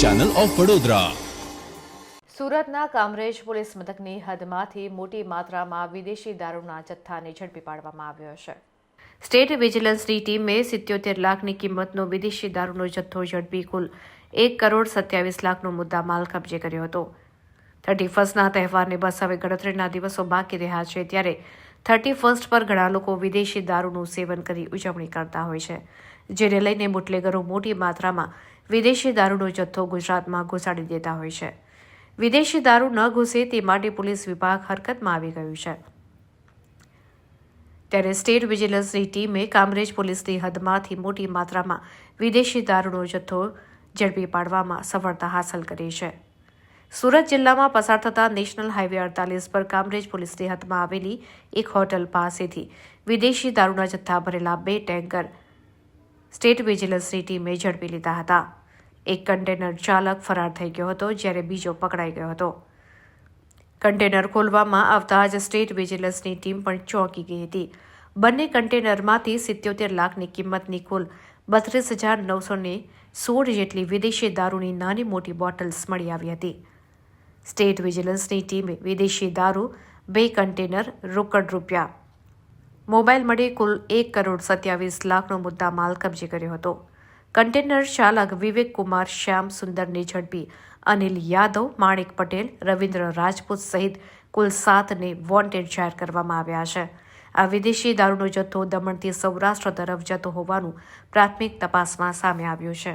Channel of Vadodara સુરતના Kamrej police મથકની હદમાંથી મોટી માત્રામાં વિદેશી દારૂના જથ્થાને ઝડપી પાડવામાં આવ્યો છે. સ્ટેટ વિજિલન્સની ટીમે સિત્યોતેર લાખની કિંમતનો વિદેશી દારૂનો જથ્થો ઝડપી કુલ એક કરોડ સત્યાવીસ લાખનો મુદ્દા માલ કબજે કર્યો હતો. થર્ટી ફર્સ્ટના તહેવારને બસ હવે ગણતરીના દિવસો બાકી રહ્યા છે, ત્યારે થર્ટી ફર્સ્ટ પર ઘણા લોકો વિદેશી દારૂનું સેવન કરી ઉજવણી કરતા હોય છે, જેને લઈને બુટલેગરો મોટી માત્રામાં વિદેશી દારૂનો જથ્થો ગુજરાતમાં ઘુસાડી દેતા હોય છે. વિદેશી દારૂ ન ઘૂસે તે માટે પોલીસ વિભાગ હરકતમાં આવી ગયું છે. ત્યારે સ્ટેટ વિજિલન્સની ટીમે કામરેજ પોલીસની હદમાંથી મોટી માત્રામાં વિદેશી દારૂનો જથ્થો ઝડપી પાડવામાં સફળતા હાંસલ કરી છે. સુરત જિલ્લામાં પસાર થતા નેશનલ હાઈવે અડતાલીસ પર કામરેજ પોલીસની હદમાં આવેલી એક હોટલ પાસેથી વિદેશી દારૂના જથ્થા ભરેલા બે ટેન્કર સ્ટેટ વિજિલન્સની ટીમે ઝડપી લીધા હતા. એક કન્ટેનર ચાલક ફરાર થઈ ગયો હતો, જ્યારે બીજો પકડાઈ ગયો હતો. કન્ટેનર ખોલવામાં આવતા જ સ્ટેટ વિજિલન્સની ટીમ પણ ચોંકી ગઈ હતી. બંને કન્ટેનરમાંથી સિત્યોતેર લાખની કિંમતની કુલ બત્રીસ હજાર નવસો સોળ જેટલી વિદેશી દારૂની નાની મોટી બોટલ્સ મળી આવી હતી. સ્ટેટ વિજિલન્સની ટીમે વિદેશી દારૂ, બે કન્ટેનર, રોકડ રૂપિયા. મોબાઈલ મળી કુલ એક કરોડ સત્યાવીસ લાખનો મુદ્દા માલ કબજે કર્યો હતો. કન્ટેનર ચાલક વિવેક કુમાર શ્યામ સુંદરને ઝડપી. અનિલ યાદવ, માણિક પટેલ, રવિન્દ્ર રાજપૂત સહિત કુલ સાતને વોન્ટેડ જાહેર કરવામાં આવ્યા છે. આ વિદેશી દારૂનો જથ્થો દમણથી સૌરાષ્ટ્ર તરફ જતો હોવાનું પ્રાથમિક તપાસમાં સામે આવ્યું છે.